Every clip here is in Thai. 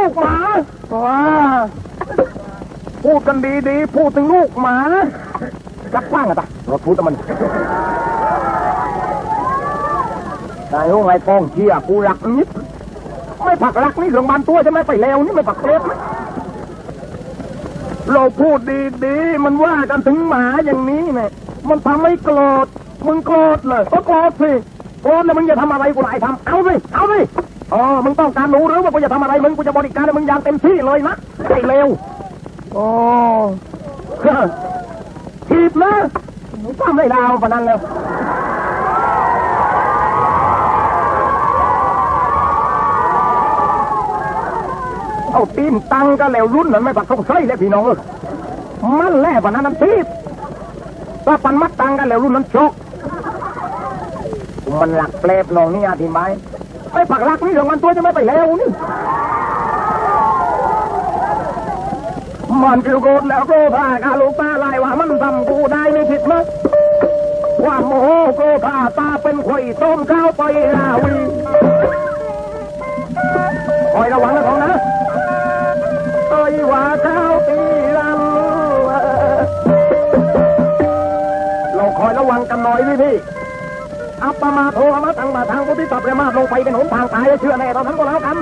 ลูกหมาว้าพูดกันดีๆ พูดถึงลูกหมาจับกว้างอะตะเราพูดกับมันนายโอ้ไงฟองเชียกูรักนิดไม่ผักรักนี่เรื่องบานตัวใช่ไหมไปแล้วนี่ไม่ผักเล็บเราพูดดีๆ มันว่ากันถึงหมาอย่างนี้เนี่ยมันทำให้โกรธมึงโกรธเลยก็โกรธสิโกรธแล้วมึงจะทำอะไรกูไล่ทำเอาสิเอาสิ อ๋อมึงต้องการรู้หรือว่ากูจะทำอะไรมึงกูจะบริการให้มึงอย่างเต็มที่เลยนะไอ้เร็วโอ้ทีบนะมึงทำได้ดาวปนันเลยเอาตีนตังก็แล้วรุ่นนั้นไม่ปักสงสัยเลยพี่น้องเอ้ยมันแล่ปนั้นน้ำทีบถ้าปันมัดตังกันแล้วรุ่นนั้นชกมันหลักเปลบน้องนี่อธิบาย ไม่ปักหลักนี่เรื่องมันตัวจะไม่ไปแล้วนี่มันคือโกรธแล้วโกรธาคาลูกตาลายว่ามันทำกูได้ไม่ผิดมั้ยว่าโมโหโกรธาตาเป็นข่อยต้มข้าวไปลาวีคอยระวังนะของนะเอ้ยว่าข้าวตี ปปมาโทมาตังมาทางพุทธิตับเรมาลงไปเป็นหนทางตายเชื่อแน่ตอนนั้นก็แล้วกัน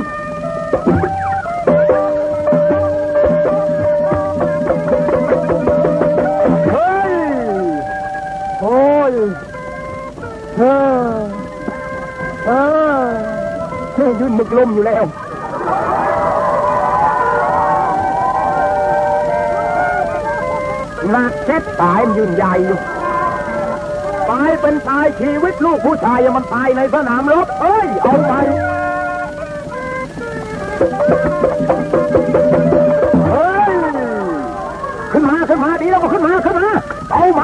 เฮ้ยโอ้ยเออเออเฮ้ยยืนมึกลมอยู่แล้วหนักเช็ดตายยืนใหญ่อยู่ เป็นตายชีวิตลูกผู้ชายมันตายในสนามรบเอ้ย เอาไปเฮ้ยขึ้นมาขึ้นมาดีแล้วก็ขึ้นมาขึ้นมาเอาไป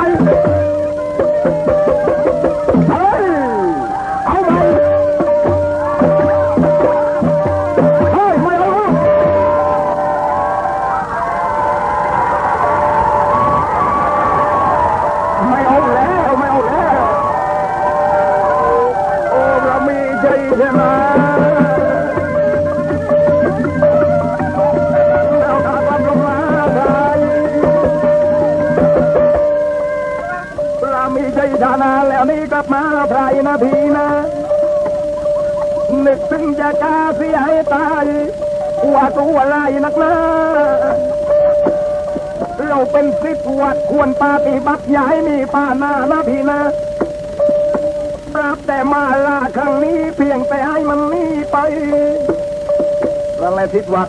วัด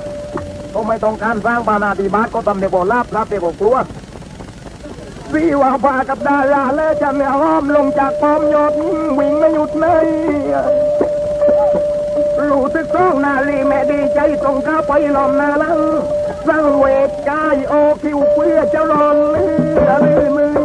ก็ไม่ต้องการสร้างปานาติบาตก็ทำในบ่อลาบรับในบ่อกลัวสีว่าพากับดาราและจะเนี่ยห้อมลงจากปอมยอดวิ่งไม่หยุดเลยรู้สึกสองนาลีแม่ดีใจตรงข้าไปลอมนาลังสังเวชกายโอคิวเพื่อเจ้ารอนเลือลือมือ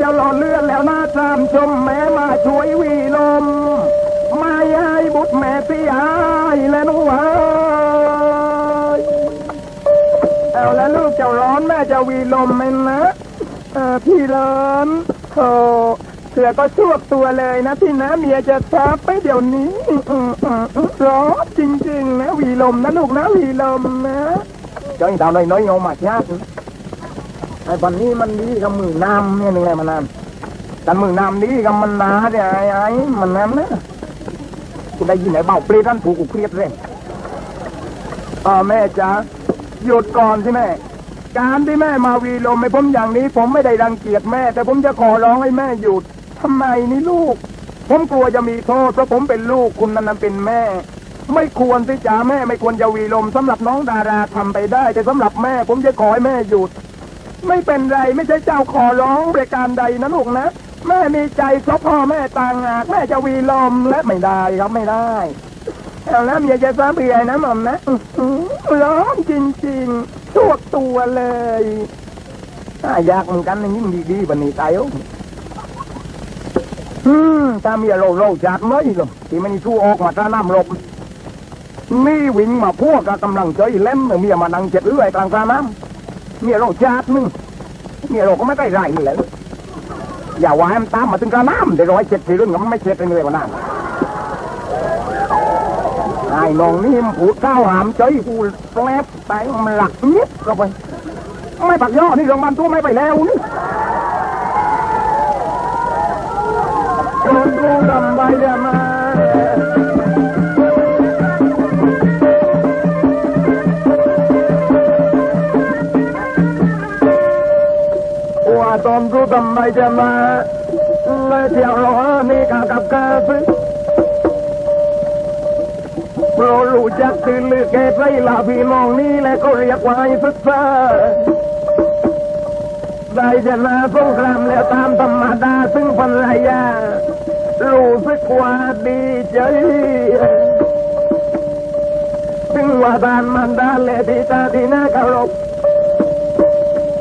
จะหล่อเลื่อนแล้วน้าตามชมแม่มาช่วยวีลมมาย้ายบุตรแม่เสียหายและหนูหายเอาแล้วลูกเจ้าร้อนแม่จะวีลมไหมนะพี่ร้อนโธ่เสือก็ชวกตัวเลยนะพี่นะเมียจะทับไปเดี๋ยวนี้ร้อนจริง ๆ นะวีลมนะลูกนะวีลมนะจ้อยดาวน้อยๆเงามาชาติ อ้ปันนี้มันดีกับมือน้ำเนี่ยหนึ่งไงมันน้ำกันมือน้ำดีกับมันนาเนี่ยไอ้ไอ้มันน้ำนะคุณได้ยินไอ้เบาเปรี้ยนั่นผูกกูเครียดเลยอ่าแม่จ๋าหยุดก่อนสิแม่ การที่แม่มาวีลมให้ผมอย่างนี้ ผมไม่ได้รังเกียจแม่ แต่ผมจะขอร้องให้แม่หยุดทำไมนี่ลูก ผมกลัวจะมีโทษเพราะผมเป็นลูกคุณนั้นนเป็นแม่ ไม่ควรที่จ๋าแม่ไม่ควรจะวีลมสำหรับน้องดาราทำไปได้ แต่สำหรับแม่ ผมจะขอให้แม่หยุด ไม่เป็นไรไม่ใช่เจ้าขอร้องรายการใดนะลูกนะแม่มีใจเพราะพ่อแม่ต่างหากแม่จะวีลมและไม่ได้ครับไม่ได้แล้วเมียจะซ้ำเบียนะหม่อมนะร้อนจริงๆตัวตัวเลยอ่ายากเหมือนกันอย่งดีๆบันนี้ตายอะอืมถ้าเมียโลโลจัดไหมล่ะที่มันสู้ออกมาตาน้ำลบนี่วิ่งมาพวกกับกำลังใจเล่มเมียมานั่งเจ็ดเรื่อยกลางกลางน้ำ เมียเราชาดนึงเมียเราก็ไม่ได้ไรนี่แหละอย่าว่าให้มันตามมาถึงกลางน้ำเดี๋ยวร้อยเจ็ดสี่รุ่นก็มันไม่เจ็ดเลยวันนั้นไอ้น้องนี่มันผูดก้าวหามใจกูแปลบแต่มันหลักนิดก็ไปไม่ปักย่อนี่โรงพยาบาลตัวไม่ไปแล้วนี่คนรู้ดำใบเดียมาว่า จะมาเลยเที่ยวรอนี่กากับกาซึเรารู้จักตื่นลือเกตไรลาพี่น้องนี่และก็เรียกว่าศึกษาได้ชนะสงครามแล้วตามธรรมดาซึ่งภรรยารู้สึกว่าดีใจซึ่งว่าดานมันดาเลติตาที่น่าเคารพ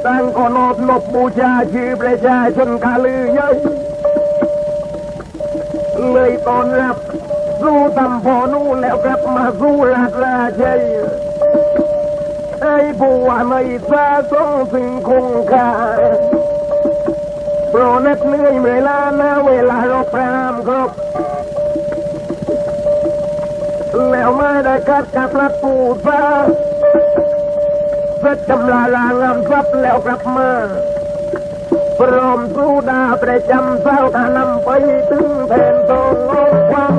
ตั้งก็นอบนบบูชาชื่อประชาชนกาลือใหญ่เลยตอนรับสู้ตำพอนู่นแล้วกลับมาสู้ราชราชัยไอ้ผู้ว่าไม่ซาต้องสิ่งคงคาโปรนัดเหนื่อยเวลาหน้าเวลาราพรามครบแล้วมาได้กัดกับรัดปูซา สัจจำลาลางามทรัพย์แล้วกลับมาพร้อมสู้ดาประจำเศร้าตานำไปถึงแผ่นทองความ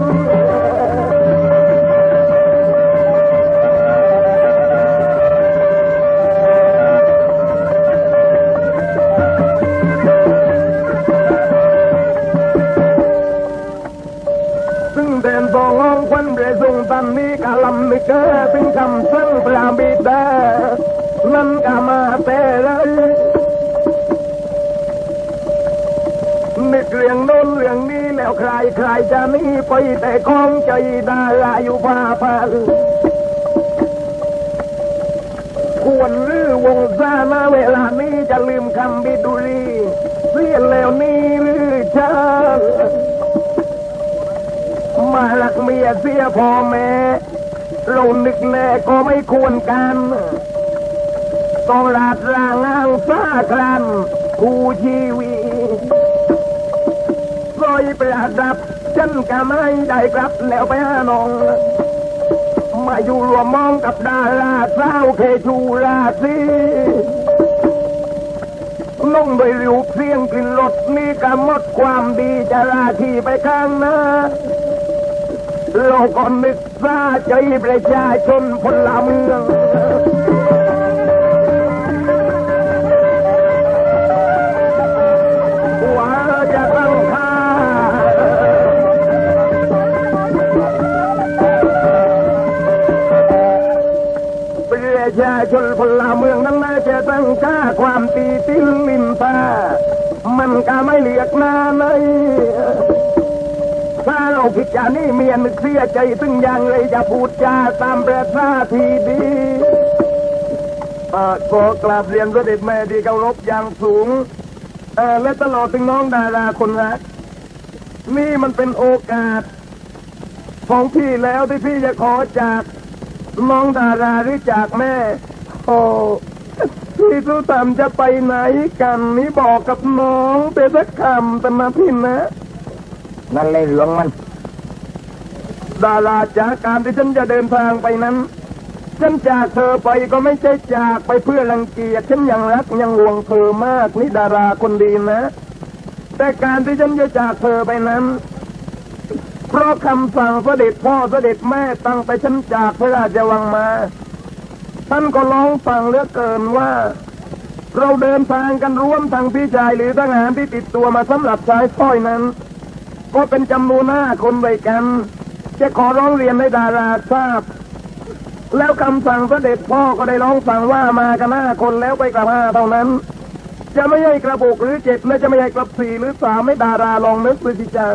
ซึ่งเดินบององควันเรซุงตันนี้กะลำนึกเกอถึงคำสั่งพระบิดา นันกะมาแต่เลยนึกเรื่องโน้นเรื่องนี้แล้วใครใครจะนีไปแต่คองใจดาราอยู่พาพันควรหรือวงซามาเวลานี้จะลืมคำบิดุรีเรียนแล้วนี่หรือชามาหลักเมียเสียพ่อแม่เรานึกแลก็ไม่ควรกัน ต้องลาดร่างอ้างฟ้าครันคู่ชีวิตซอยประดับฉันก็ไม่ได้กลับแล้วไปหาน้อง มาอยู่รวมมองกับดาราสาวเคชูราศีน้องโดยรูปเสียงกลิ่นรสนี่ก็หมดความดีจะราทีไปข้างหน้าเราก็นึกซาใจประชาชนพลเมือง ไม่เลียกหน้าในถ้าเราผิดจานี่เมียนึกเสียใจซึ่งยังเลยจะพูดจาตามประษาทีดีเอ่อขอกราบเรียนพระเดชแม่ที่เคารพอย่างสูงและตลอดถึงน้องดาราคนรักนี่มันเป็นโอกาส ของพี่แล้วที่พี่จะขอจากน้องดาราหรือจากแม่โอ พี่สุตามจะไปไหนกันนี่บอกกับน้องไปสักคำแต่มาพี่นะ นั่นเลยเรื่องมัน ดาราจากการที่ฉันจะเดินทางไปนั้น ฉันจากเธอไปก็ไม่ใช่จากไปเพื่อรังเกียจฉันยังรักยังห่วงเธอมากนี่ดาราคนดีนะ แต่การที่ฉันจะจากเธอไปนั้นเพราะคำสั่งเสด็จพ่อเสด็จแม่ตั้งแต่ฉันจากพระราชวังมา ท่านก็ร้องฟังเลือกเกินว่า เราเดินทางกันร่วมทางพี่ชายหรือทหารที่ติดตัวมาสำหรับชายส้อยนั้น ก็เป็นจำนวนหน้าคนด้วยกัน จะขอร้องเรียนให้ดาราทราบ แล้วคำสั่งพระเด็จพ่อก็ได้ร้องสั่งว่ามากันหน้าคนแล้วไปกลับห้าเท่านั้น จะไม่ให้กระบุกหรือเจ็ดและจะไม่ให้กลับสี่หรือสามไม่ดาราลองนึกดูสิจ้า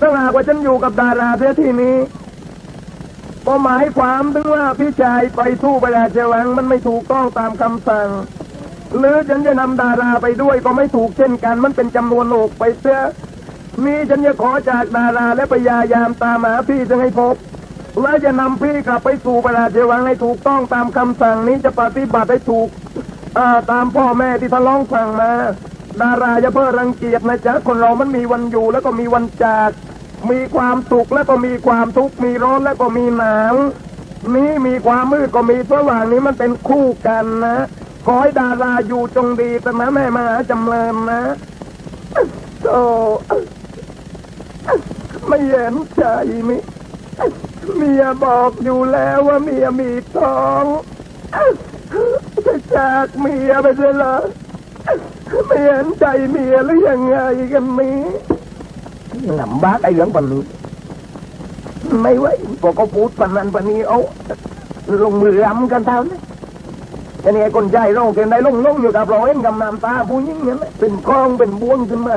ถ้าหากว่าฉันอยู่กับดาราเสียที่นี้ ก็หมายความถึงว่าพี่ชายไปสู้ไปราชวังมันไม่ถูกต้องตามคำสั่ง หรือฉันจะนำดาราไปด้วยก็ไม่ถูกเช่นกัน มันเป็นจำนวนโลกไปเสียมีฉันจะขอจากดาราและพยายามตามหาพี่จะให้พบและจะนำพี่กลับไปสู่พระราชวังให้ถูกต้องตามคำสั่งนี้จะปฏิบัติให้ถูกอตามพ่อแม่ที่ท่านร้องสั่งมา ดาราอย่าเพิ่งรังเกียจนะจ๊ะคนเรามันมีวันอยู่แล้วก็มีวันจาก มีความสุขแล้วก็มีความทุกข์มีร้อนแล้วก็มีหนาวนี้มีความมืดก็มีสว่างนี้มันเป็นคู่กันนะขอให้ดาราอยู่จงดีแต่นะแม่มาจำเริญนะโธ่ไม่เห็นใจมิเมียบอกอยู่แล้วว่าเมียมีท้องจะจากเมียไปเลยเหรอไม่เห็นใจเมียหรือยังไงกันนี้ หนำบ้าไอ้เรื่องปันนี้ไม่ไหวพอเขาพูดปันนั้นปันนี้เอาลงมือรำกันเท่านั้นแต่นี่ไอ้คนใจเราเกินได้ลงลงอยู่กับเราเอ็นกับน้ำตาผู้หญิงเนี่ยเป็นคลองเป็นบ้วงขึ้นมา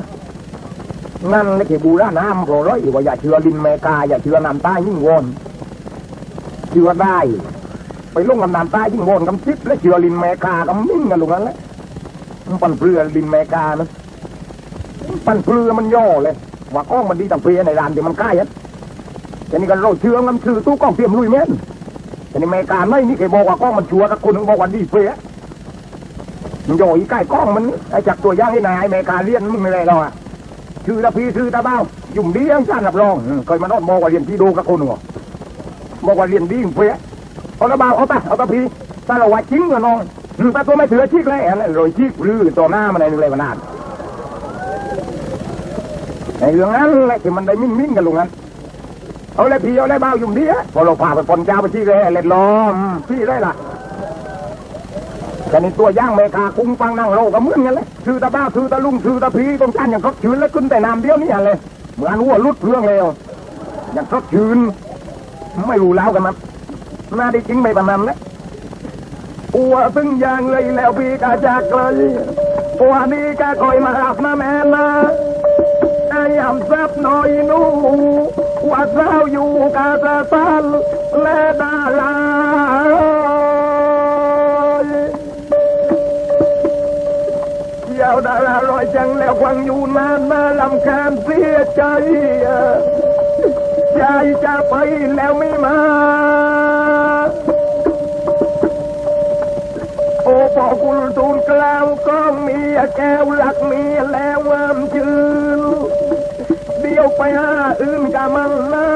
นั่นเลยที่บูราน้ำโปรร้อยว่าอย่าเชื่อลินแมกาอย่าเชื่อน้ำตายิ่งวอนเชื่อได้ไปลงกับน้ำตายิ่งวอนกำซิบและเชื่อลินแมกากำมิ่งกันลงนั้นแหละมันปั่นเปลือลินแมกานะปั่นเปลือมันย่อเลย ว่าก้องมันดีต่างเปลือในร้านที่มันใกล้อะแต่นี่กันเราเชื่อมันคือตู้ก้องเตรียมลุยแม่นแต่นี่แมกาไม่นี่เคยบอกว่าก้องมันชัวร์กับคนนึงบอกว่าดีเปลือมันย่ออีใกล้ก้องมันไอจากตัวย่างให้นายแมกาเลี้ยนมึงไม่ได้หรอกอะชื่อตาพีชื่อตาเบ้ายุ่งดียังจ้านรับรองเคยมานอนบอกว่าเรียนที่ดูกับคนหัวบอกว่าเรียนดีเพื่อเอาตาเบ้าเอาตาเอาตาพีตาเราว่าจริงกับน้องอืมตาตัวไม่เถือชิกเลยอันนั้นโรยชิกหรือตัวหน้ามันอะไรนึงเลยมานาน ไอ้เรื่องนั้นแหละที่มันได้มิ่นมิ่นกันลงนั้นเอาเลยพี่เอาเลยเบ้ายุ่งดีอะพอเราพาไปปนเจ้าไปที่เลยเล่นล้อมพี่ได้ล่ะแต่ในตัวย่างเมกาคุ้งฟังนั่งโลก็เหมือนกันเลยชื่อตาบ้าชื่อตาลุงชื่อตาพีต้องการอย่างครบชื้นแล้วขึ้นแต่นามเดียวนี่อะไรเหมือนวัวลุดเรื่องเลวอย่างครบชื้นไม่รู้แล้วกันมันน่าได้จริงไม่ปานนั้นนะอัวตึงยางเลยแล้วพี่กาจากเลยอัวนี้กาคอยมาหับนะแม่นะ อ้ยำแซบหน่อยนูว่าเจ้าอยู่กาตาตันและดาลายาวดาราลอยจังแล้วควังอยู่นานมาลำคาญเสียใจใจจะไปแล้วไม่มาโอ้พอคุณทูลกล่าวก็มีแก้วหลักมีแล้วงามชื่นเดียว ไปหาอื่นกับมันนะ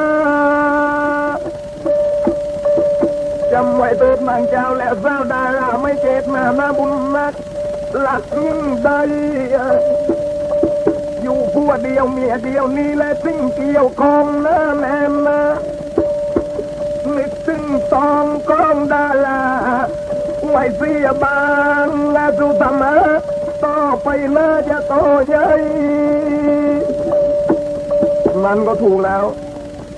จำไว้เถิดนางเจ้าและสาวดาราไม่เจตนาหน้าบุญนักหลักยิ่งใดอยู่ผัวเดียวเมียเดียวนี่และสิ่งเกี่ยวของนะแม่นะนึกถึงสองกองดาราไว้เสียบางและสุธรรมะต่อไปน่าจะโตใหญ่ นั่นก็ถูกแล้ว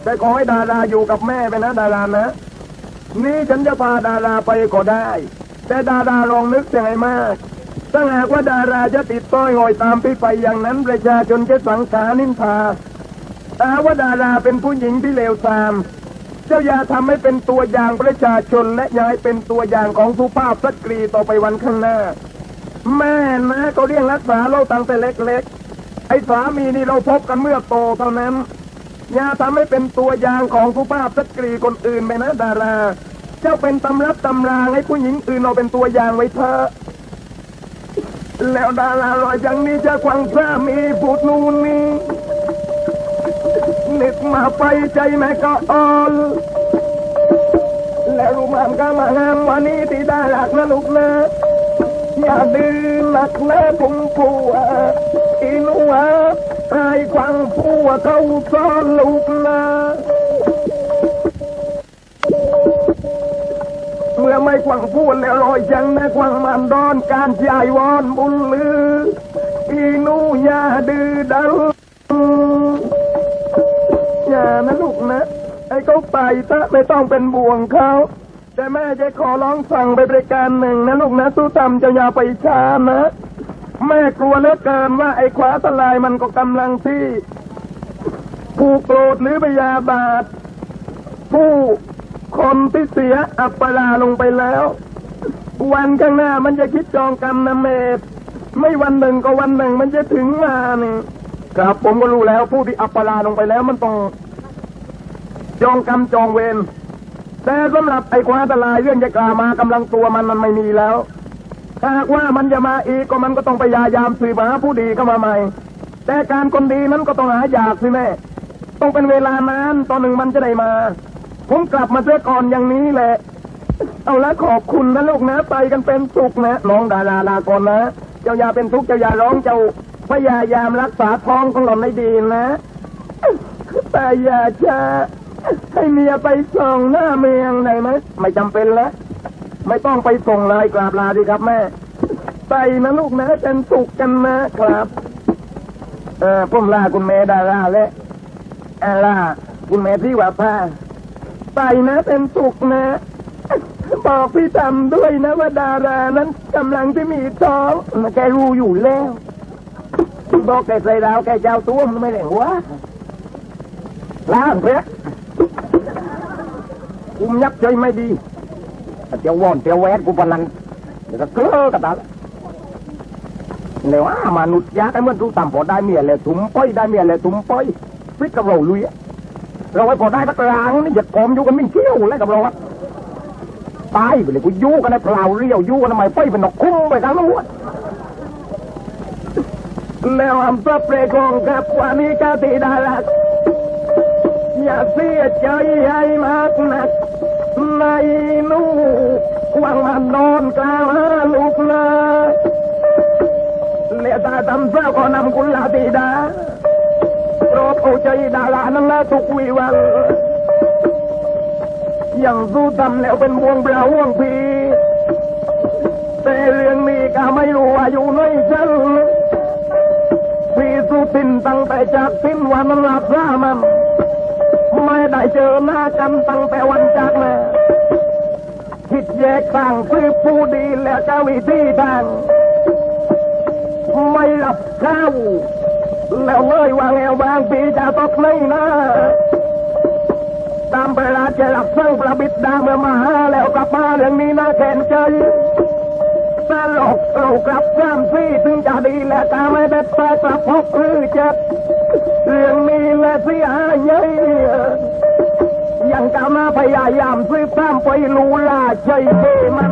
แต่ขอให้ดาราอยู่กับแม่ไปนะดารานะ นี่ฉันจะพาดาราไปก็ได้ แต่ดาราลองนึกยังไงมากถ้าหากว่าดาราจะติดต้อยงอยตามพี่ไปอย่างนั้นประชาชนจะสังขานินทาถ้าว่าดาราเป็นผู้หญิงที่เลวทราม เจ้าอย่าทำให้เป็นตัวอย่างประชาชนและอย่าให้เป็นตัวอย่างของสุภาพสตรีต่อไปวันข้างหน้า แม่นะก็เรียกรักษาเราตั้งแต่เล็กๆ ไอ้สามีนี่เราพบกันเมื่อโตเท่านั้น อย่าทำให้เป็นตัวอย่างของสุภาพสตรีคนอื่นไปนะดารา เจ้าเป็นตำรับตำราให้ผู้หญิงอื่นเราเป็นตัวอย่างไว้เถอะแล้วดาราลอยอย่างนี้จะควังสามีพูดนู่นนี่นึกมาไปใจแม่ก็อ่อนแล้วรู้มันก็มางามวันนี้ที่ได้หลักนะลูกนะ ยาดื้อหนักนะผมผัวอินหัวไอควังผัวเขาซ่อนลูกนะเมื่อไม่ควังพูดแล้วลอยจังนะควังมันดอนการใหญ่วอนบุญลืออีหนูยาดื้อดังอย่านะลูกนะไอ้เขาไปซะไม่ต้องเป็นบ่วงเขา แต่แม่จะขอร้องสั่งไปบริการหนึ่งนะลูกนะสู้ตำจะยาไปช้านะ แม่กลัวเหลือเกินว่าไอ้ขวาตะลายมันก็กำลังที่ ผู้โกรธหรือพยาบาท ผู้คนที่เสียอัปปราลงไปแล้ว วันข้างหน้ามันจะคิดจองกรรมนะเมธไม่วันหนึ่งก็วันหนึ่งมันจะถึงมานี่ครับผมก็รู้แล้วผู้ที่อัปปราลงไปแล้วมันต้องจองกรรมจองเวร แต่สำหรับไอ้ความอันตรายเรื่องจะกล่ามากำลังตัวมันมันไม่มีแล้วถ้าหากว่ามันจะมาอีกก็มันก็ต้องพยายามสืบหาผู้ดีเข้ามาใหม่ แต่การคนดีนั้นก็ต้องหายากสิแม่ต้องเป็นเวลานานตอนหนึ่งมันจะได้มา ผมกลับมาเสียก่อนอย่างนี้แหละ เอาละขอบคุณนะลูกนะไปกันเป็นสุขนะน้องดาราลาก่อนนะ เจ้าอย่าเป็นทุกข์เจ้าอย่าร้องเจ้าพยายามรักษาท้องของหล่อนให้ดีนะแต่อย่าจะ ให้เมียไปส่งหน้าเมียงได้ไหมไม่จำเป็นแล้ว ไม่ต้องไปส่งเลยกราบลาดีครับแม่ไปนะลูกนะเป็นสุขกันนะครับ เออผมลาคุณแม่ดาราและแอลล่าคุณแม่ที่ว่าผ้าไปนะเป็นสุขนะ บอกพี่ตำด้วยนะว่าดารานั้นกำลังที่มีท้องแกรู้อยู่แล้วบอกแกใส่ดาวแกเจ้าตัวมันไม่เหลงวะล้างเพชร กุมยับใจไม่ดีเจ้าวอนเจ้าแวดกูพลันเดี๋ยวก็เกลือกระดาษแล้วอ่ามนุษย์ยักไอ้เมื่อดูต่ำพอได้เมียเลยถุมป้อยได้เมียเลยถุมป้อยฟิกกับเราลุยเราไว้พอได้ตักรางนี่อย่ากอมอยู่กันไม่เชี่ยวเลยกับเราตายไปเลยกูยู่กันในเปล่าเรียวยู่กันทำไมไฟเป็นนกคุ้มไปทั้งนู้นแล้วอำเภอเปรกองกับวันนี้กาติดาลัก อย่าเสียใจให้มากนักในนู่วางมันนอนกลางลูกนะเลี้ยตาตำเสื้อก็นำกุลาติดาโปรดเอาใจดารานั่นละทุกวีวันอย่างสู้ทำแล้วเป็นวงเปล่าห่วงพีแต่เรื่องนี้ก็ไม่รู้ว่าอยู่ในฉันพี่สู้ตินตั้งแต่จากสิ้นวันหลับรามัน ได้เจอหน้ากันตั้งแต่วันจากแม่คิดแยกต่างซื้อผู้ดีและเจ้าวิธีทาง ไม่รับข้าวแล้วเลยว่าแล้วบางปีจะตกในหน้าตามเวลาจะหลับซึ่งประบิดดาเมื่อมาหาแล้วกลับมาเรื่องนี้น่าแข็งใจตลกเรากลับสามซี่ถึงจะดีและตาไม่เด็ดแต่กลับพกหรือเจ็บเรื่องนี้และเสียใหญ่ ยังกามาพยายามซื้อตามไปรูลาใจเบมัน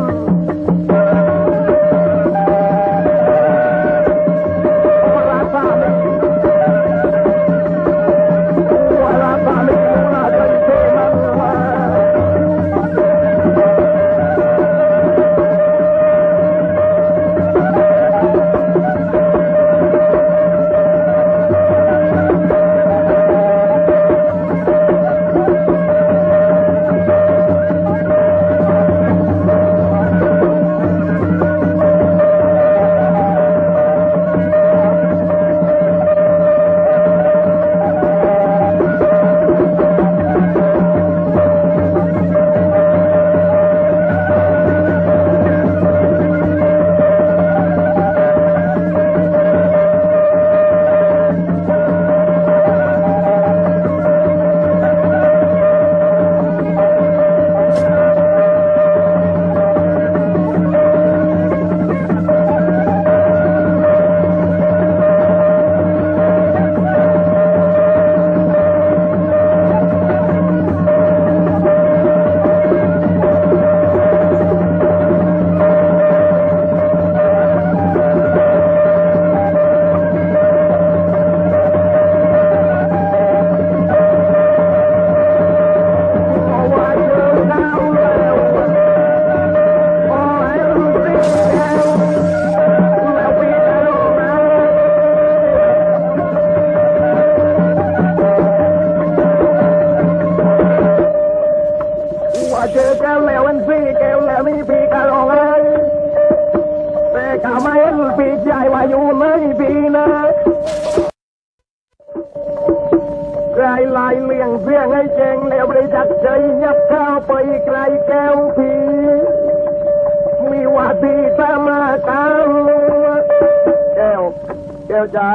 วจ๋า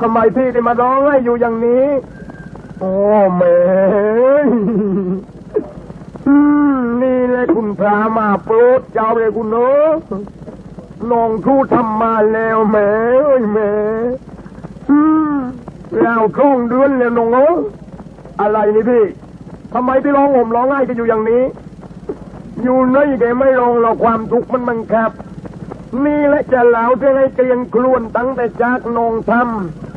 ทำไมพี่ได้มาร้องให้อยู่อย่างนี้ โอ้แม่อืมนี่แหละคุณพระมาโปรดเจ้าเลยคุณเนอะน้องทูทำมาแล้วแม่เอ้ยแม่อืมเราคงเดือนแล้วน้องเอ้ยอะไรนี่พี่ทำไมที่ร้องห่มร้องไห้กันอยู่อย่างนี้ อยู่ในแกไม่ร้องเราความทุกข์มันบังคับ นี่และจะเหลาเที่ให้เกลียนกลวนตั้งแต่จากนองท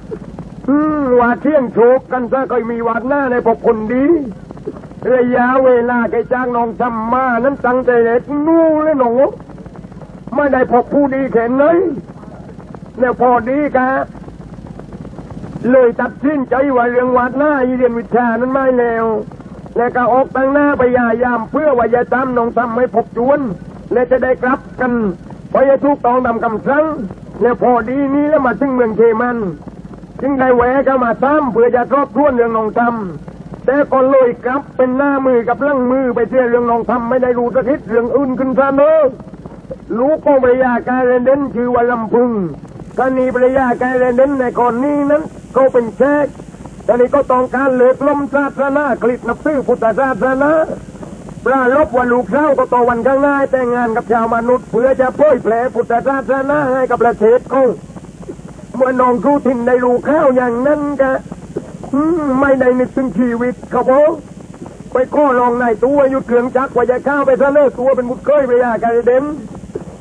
ำอืมว่าเที่ยงโชกกันซะก็มีวัดหน้าในพบคนดี ระยะเวลาแกจ้างนองทำมานั้นตั้งแต่เด็กนู่เลยน้องไม่ได้พบผู้ดีแค่ไหนแล้วพอดีกะเลยตัดสินใจว่าเรื่องวัดหน้าเรียนวิชานั้นไม่แล้วและก็ออกตั้งหน้าไปยายามเพื่อว่าจะตามนองทำไม่พบจวน และจะได้กลับกัน พราะจะทุกต้องทำคำสั่งและพอดีนี้แล้วมาถึงเมืองเคมันจึงได้แหวะเข้ามาซ้ำเพื่อจะรอบรัวเรื่องนองทำแต่ก็เลยกลับเป็นหน้ามือกับหลังมือไปเที่ยเรื่องนองทำไม่ได้รู้สักทิศเรื่องอื่นขึ้นซะเนอะลูกก็ภรรยาการเรนเดนชื่อว่าลำพึงก็นีภรรยาการเรนเดนในก่อนนี้นั้นก็เป็นแชกแต่นี้ก็ต้องการเลิกล้มศาสนากฤษนับซื้อพุทธศาสนา ปราลบว่าลูกเศร้าก็ต่อวันข้างหน้าแต่งงานกับชาวมนุษย์เพื่อจะเผยแผลพุทธศาสนาให้กับประเทศเขาเมื่อน้องครูทินได้รู้ข้าวอย่างนั้นกะไม่ได้นึกถึงชีวิตเขาบอกไปข้อลองนายตู้หยุดเครื่องจักรว่าจะข้าวไปเสนอตัวเป็นบุตรเคยไปยาการเด่น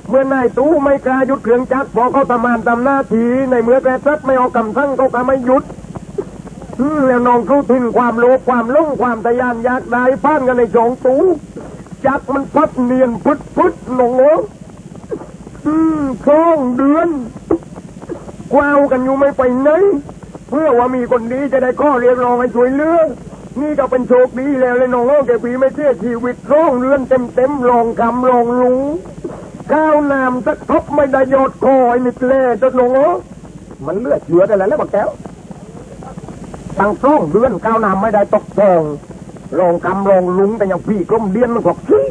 เมื่อนายตู้ไม่กล้าหยุดเครื่องจักรพอเขาทำงานทำหน้าที่ในเมื่อแกซัดไม่ออกคำสั่งเขาก็ไม่หยุด แล้วน้องครูทินความโลภความลุ่งความทะยานอยากได้พันกันในสองตู้จักมันพัดเนียนพุดพุดหนงโอ้อืมสองเดือนกว้าวกันอยู่ไม่ไปไหนเพื่อว่ามีคนดีจะได้ข้อเรียกร้องให้ช่วยเหลือนี่ก็เป็นโชคดีแล้วเลยน้องโอ้แกปีไม่เสียชีวิตร้องเรือนเต็มเต็มๆลองคำลองลุงก้าวนามสักทบไม่ได้ยอดคอยนิดเล่จนน้องโอ้มันเลือดเชื้อได้แล้วแล้วบักแก้ว ตั้งร้องเรือนก้าวนาไม่ได้ตกทองลองคำลองลุงแต่ย่างพี่กลมเดียนมันกอกขี้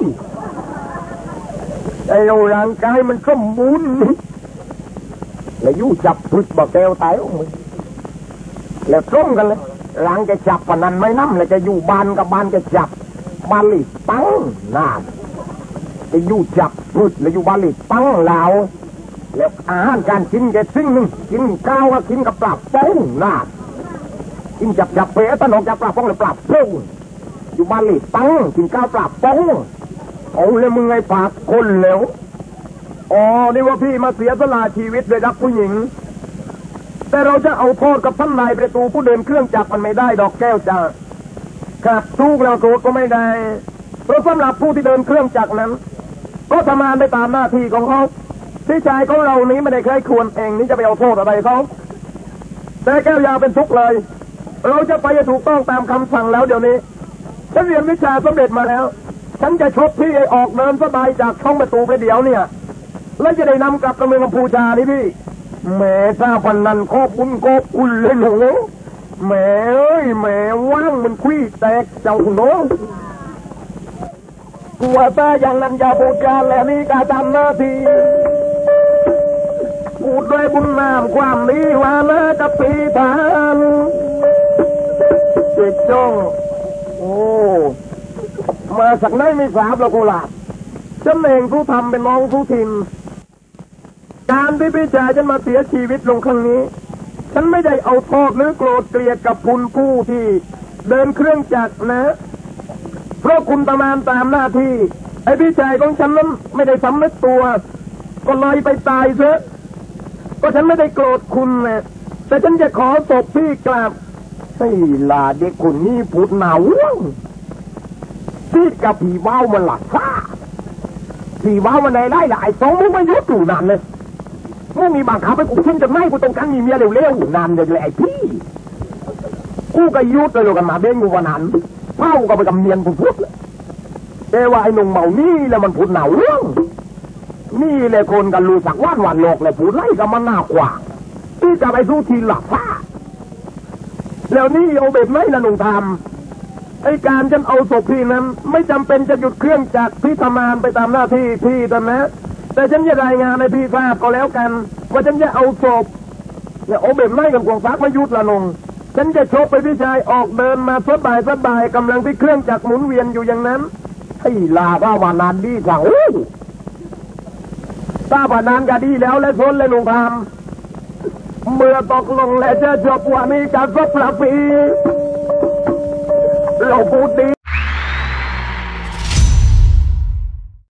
ไอ้เราร่างกายมันสมบูรณ์แล้วยู่จับพึกบอกแก้วตายออกมึงแล้วตรงกันเลยหลังจะจับปนันไม่น้ำแล้วจะอยู่บ้านกับบ้านจะจับบ้านหลีปังน่าจะอยู่จับพึกแล้วอยู่บ้านหลีปังลาวแล้วอาหารการกินแกซึ่งหนึ่งกินข้าวก็กินกับปลาป้งน่า กินจับจับเปะตนอกจับปลาป้องหรือปลาป้งอยู่บ้านหลีปังกินข้าวปลาป้องเอาเลยมึงไงปากคนแล้วอ๋อนี่ว่าพี่มาเสียสละชีวิตเลยรักผู้หญิง แต่เราจะเอาโทษกับท่านนายประตูผู้เดินเครื่องจักรมันไม่ได้ดอกแก้วจ้าครับทุกแล้วโทษก็ไม่ได้เพราะสำหรับผู้ที่เดินเครื่องจักรนั้น ก็ทำงานไปตามหน้าที่ของเขาที่ชายของเรานี้ไม่ได้เคยควรเองนี่จะไปเอาโทษอะไรเขาแต่แก้วยาเป็นทุกข์เลย เราจะไปให้ถูกต้องตามคำสั่งแล้วเดี๋ยวนี้ ฉันเรียนวิชาสำเร็จมาแล้ว ฉันจะชดที่ไอ้ออกเดินสบายจากช่องประตูไปเดี๋ยวเนี่ย แล้วจะได้นำกลับกำเมืองกัมพูชานี่พี่แหม่ทราบันนันขอบคุณขอบคุณเลยหนูแหม่เอ้ยแหม่ว่างมันคุยแตกเจ้าหนูกลัวตาอย่างนั้นอย่าพูดจาแล้วนี่การทำหน้าที่พูดด้วยบุญนามความดีว่านะกับปีทาน เจ็ดจ้องโอ้มาสักไหนไม่ทราบแล้วกูล่ะจำเองผู้ทำเป็นน้องผู้ทินการที่พี่ชายฉันมาเสียชีวิตลงครั้งนี้ ฉันไม่ได้เอาโทษหรือโกรธเกลียดกับคุณผู้ที่เดินเครื่องจักรนะ เพราะคุณประมาณตามหน้าที่ ไอ้พี่ชายของฉันนั้นไม่ได้สำนึกตัว ก็เลยไปตายเถอะก็ฉันไม่ได้โกรธคุณนะแต่ฉันจะขอศพพี่กลับ ให้ลาเด็กคนนี้พูดหนาวพี่กับผีว้าวมันหลักซ่าผีว้าวมันไหนได้ล่ะไอ้สองมึงไม่ยุดอยู่นานเลยมึงมีบางคำไปกูขึ้นจะไม่กูต้องการมีเมียเร็วๆนานเลยเลยไอ้พี่กูก็ยุดเลยกันมาเบ้งกูวันนั้นเมาก็ไปกับเมียนกูพูดเลยแต่ว่าไอ้หนุ่มเมานี่แหละมันพูดหนาวว่องนี่แหละคนกันรู้สักวันวันโลกเลยพูดไล่กับมันหน้ากว่าที่จะไปสู้ทีหลักซ่า แล้วนี่เอาแบบไหนละหนุ่มทำไอ้การฉันเอาศพพี่นั้น ไม่จำเป็นจะหยุดเครื่องจักรพี่ทำงานไปตามหน้าที่พี่แต่นะ แต่ฉันจะรายงานให้พี่ทราบก็แล้วกัน ว่าฉันจะเอาศพเนี่ยเอาแบบไม่กันกวงฟักมายุดละนงฉันจะชกไปพี่ชายออกเดินมาสบายสบายกำลังที่เครื่องจักรหมุนเวียนอยู่อย่างนั้นให้ลาว่าวันานดีสั่งอู้ทราบว่านานก็ดีแล้วและทนเลยลุงทำ เมื่อตกลงและจะจบวันนี้การสบประปีเราพูดดี